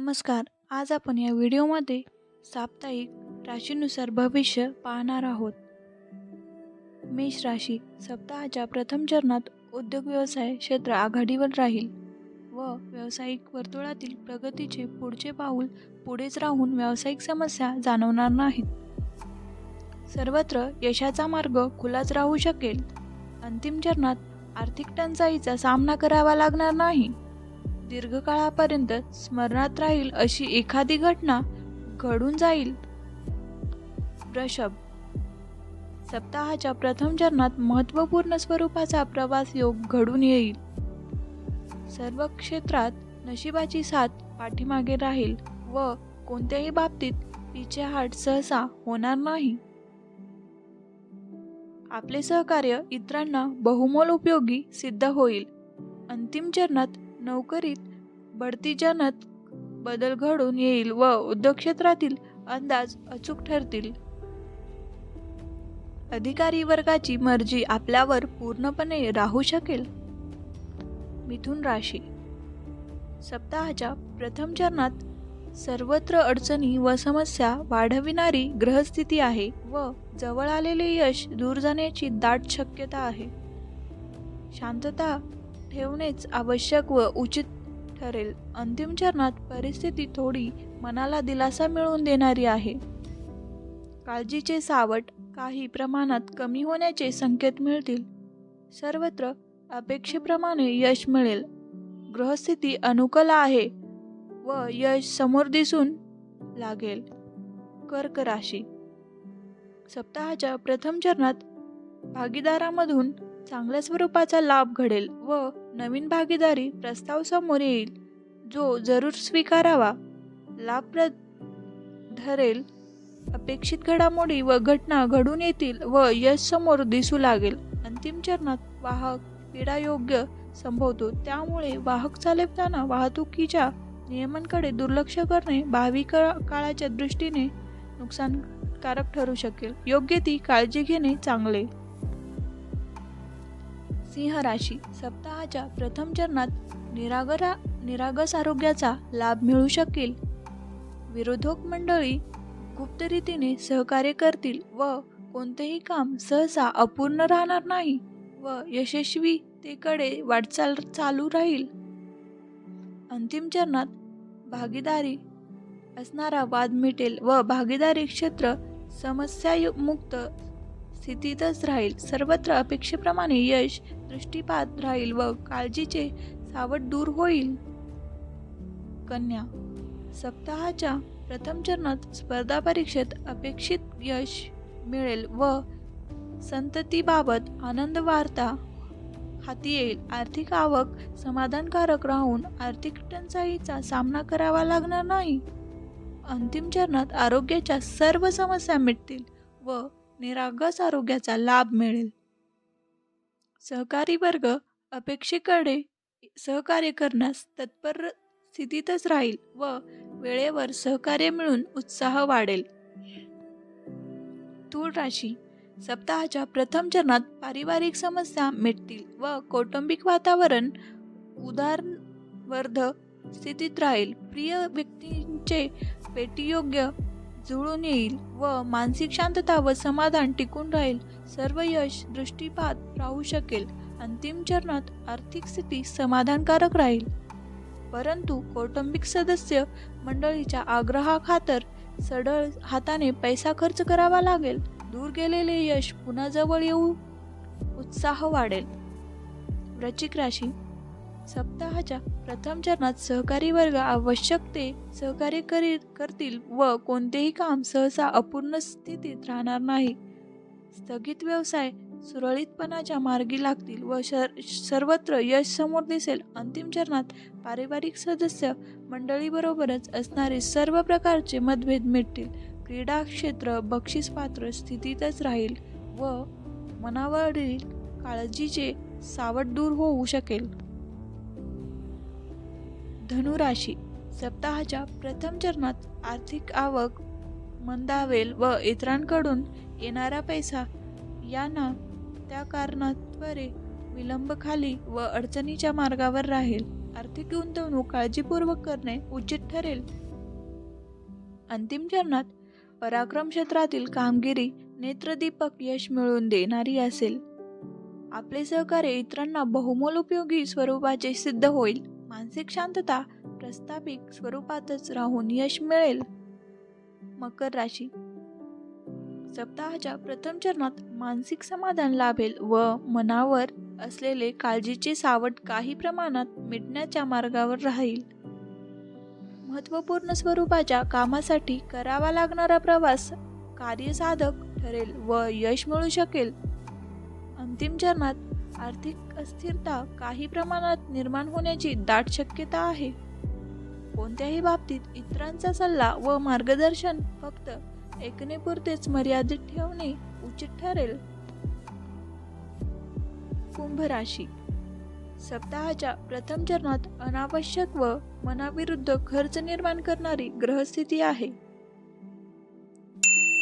नमस्कार. आज आपण या व्हिडिओमध्ये साप्ताहिक राशीनुसार भविष्य पाहणार आहोत. मेष राशी सप्ताहाच्या प्रथम चरणात उद्योग व्यवसाय क्षेत्र आघाडीवर राहील व व्यावसायिक वर्तुळातील प्रगतीचे पुढचे पाऊल पुढेच राहून व्यावसायिक समस्या जाणवणार नाहीत. सर्वत्र यशाचा मार्ग खुलाच राहू शकेल. अंतिम चरणात आर्थिक टंचाईचा सामना करावा लागणार नाही. दीर्घकाळापर्यंत स्मरणात राहील अशी एखादी घटना घडून जाईल. वृषभ. सप्ताहाच्या प्रथम चरणात महत्त्वपूर्ण स्वरूपाचा प्रवास योग घडून येईल. सर्व क्षेत्रात नशिबाची साथ पाठीमागे राहील व कोणत्याही बाबतीत पिछेहाट सहसा होणार नाही. आपले सहकार्य इतरांना बहुमोल उपयोगी सिद्ध होईल. अंतिम चरणात नोकरीत बढतीजनक बदल घडून येईल व उद्योग क्षेत्रातील अंदाज अचूक ठरतील. अधिकारी वर्गाची मर्जी आपल्यावर पूर्णपणे राहू शकेल. मिथुन राशी. सप्ताहाच्या प्रथम चरणात सर्वत्र अडचणी व समस्या वाढविणारी ग्रहस्थिती आहे व जवळ आलेले यश दूर जाण्याची दाट शक्यता आहे. शांतता ठेवणेच आवश्यक व उचित ठरेल. अंतिम चरणात परिस्थिती थोडी मनाला दिलासा मिळवून देणारी आहे. काळजीचे सावट काही प्रमाणात कमी होण्याचे संकेत मिळतील. सर्वत्र अपेक्षेप्रमाणे यश मिळेल. ग्रहस्थिती अनुकूल आहे व यश समोर दिसून लागेल. कर्क राशी. सप्ताहाच्या प्रथम चरणात भागीदारामधून चांगल्या स्वरूपाचा लाभ घडेल व नवीन भागीदारी प्रस्ताव समोर येईल. जो जरूर स्वीकारावा. लाभप्रद ठरेल अपेक्षित घडामोडी व घटना घडून येतील व यश समोर दिसू लागेल. अंतिम चरणात वाहक पीडायोग्य संभवतो. त्यामुळे वाहक चालवताना वाहतुकीच्या नियमांकडे दुर्लक्ष करणे भावी काळाच्या दृष्टीने नुकसानकारक ठरू शकेल. योग्य ती काळजी घेणे चांगले. सिंह राशी सप्ताहाच्या प्रथम चरणात निरागरा निरागस आरोग्याचा लाभ मिळू शकेल. विरोधक मंडळी गुप्त रीतीने सहकार्य करतील व कोणतेही काम सहसा अपूर्ण राहणार नाही व यशस्वीतेकडे वाटचाल चालू राहील. अंतिम चरणात भागीदारी असणारा वाद मिटेल व भागीदारी क्षेत्र समस्यामुक्त स्थितीतच राहील. सर्वत्र अपेक्षेप्रमाणे यश दृष्टीपात राहील व काळजीचे सावट दूर होईल. कन्या सप्ताहाच्या प्रथम चरणात स्पर्धा परीक्षेत अपेक्षित यश मिळेल व संततीबाबत आनंद वार्ता हाती येईल. आर्थिक आवक समाधानकारक राहून आर्थिक टंचाईचा सामना करावा लागणार नाही. अंतिम चरणात आरोग्याच्या सर्व समस्या मिटतील व निरागस आरोग्याचा लाभ मिळेल. सहकारी वर्ग अपेक्षेकडे सहकार्य करण्यास तत्पर स्थितीतच राहील व वेळेवर सहकार्य मिळून उत्साह वाढेल. तूळ राशी सप्ताहाच्या प्रथम चरणात पारिवारिक समस्या मिटतील व कौटुंबिक वातावरण उदारवर्ध स्थितीत राहील. प्रिय व्यक्तींचे पेटीयोग्य जुळून येईल व मानसिक शांतता व समाधान टिकून राहील. सर्व यश दृष्टीपात राहू शकेल. अंतिम चरणात आर्थिक स्थिती समाधानकारक राहील. परंतु कौटुंबिक सदस्य मंडळीच्या आग्रहाखातर सढळ हाताने पैसा खर्च करावा लागेल. दूर गेलेले यश पुन्हा जवळ येऊ उत्साह वाढेल. रचिक राशी सप्ताहाच्या प्रथम चरणात सहकारी वर्ग आवश्यक ते सहकार्य करी करतील व कोणतेही काम सहसा अपूर्ण स्थितीत राहणार नाही. स्थगित व्यवसाय सुरळीतपणाच्या मार्गी लागतील व शर सर्वत्र यश समोर दिसेल. अंतिम चरणात पारिवारिक सदस्य मंडळीबरोबरच असणारे सर्व प्रकारचे मतभेद मिटतील. क्रीडा क्षेत्र बक्षीसपात्र स्थितीतच राहील व मनावरील काळजीचे सावट दूर होऊ शकेल. धनुराशी सप्ताहाच्या प्रथम चरणात आर्थिक आवक मंदावेल व इतरांकडून येणारा पैसा यांना त्या कारणाद्वारे विलंबखाली व अडचणीच्या मार्गावर राहील. आर्थिक गुंतवणूक काळजीपूर्वक करणे उचित ठरेल. अंतिम चरणात पराक्रम क्षेत्रातील कामगिरी नेत्रदीपक यश मिळवून देणारी असेल. आपले सहकार्य इतरांना बहुमोल उपयोगी स्वरूपाचे सिद्ध होईल. मानसिक शांतता प्रस्थापित स्वरूपातच राहून यश मिळेल. मकर राशी. सप्ताहाच्या प्रथम चरणात मानसिक समाधान लाभेल व मनावर असलेले काळजीचे सावट काही प्रमाणात मिटण्याच्या मार्गावर राहील. महत्त्वपूर्ण स्वरूपाच्या कामासाठी करावा लागणारा प्रवास कार्यसाधक ठरेल व यश मिळू शकेल. अंतिम चरणात आर्थिक अस्थिरता काही प्रमाणात निर्माण होण्याची दाट शक्यता आहे. कोणत्याही बाबतीत इतरांचा सल्ला व मार्गदर्शन फक्त ऐकणेपुरतेच मर्यादित ठेवणे उचित ठरेल. कुंभ राशी. सप्ताहाच्या प्रथम चरणात अनावश्यक व मनाविरुद्ध खर्च निर्माण करणारी ग्रहस्थिती आहे.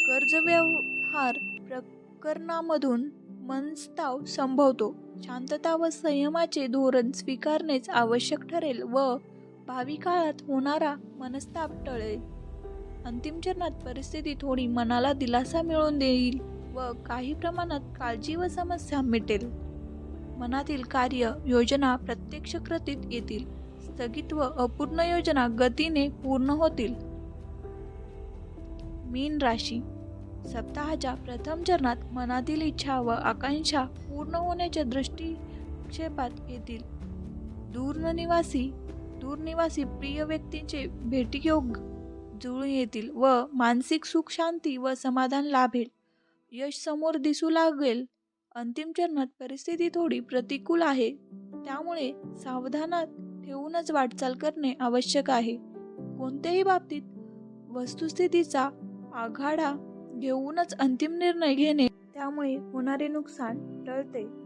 कर्ज व्यवहार प्रकरणामधून मनस्ताव संभवतो. शांतता व संयमाचे धोरण स्वीकारणेच आवश्यक ठरेल व भावी काळात होणारा मनस्ताप टळेल. अंतिम चरणात परिस्थिती थोडी मनाला दिलासा मिळवून देईल व काही प्रमाणात काळजी व समस्या मिटेल. मनातील कार्य योजना प्रत्यक्ष कृतीत येतील. स्थगित व अपूर्ण योजना गतीने पूर्ण होतील. मीन राशी सप्ताहाच्या प्रथम चरणात मनातील इच्छा व आकांक्षा पूर्ण होण्याच्या दृष्टिक्षेपात येतील. दूरनिवासी दूरनिवासी प्रिय व्यक्तींचे भेटीयोग जुळून येतील व मानसिक सुख शांती व समाधान लाभेल. यश समोर दिसू लागेल. अंतिम चरणात परिस्थिती थोडी प्रतिकूल आहे. त्यामुळे सावधानात ठेवूनच वाटचाल करणे आवश्यक आहे. कोणत्याही बाबतीत वस्तुस्थितीचा आघाडा घेऊनच अंतिम निर्णय घेणे. त्यामुळे होणारे नुकसान टळते.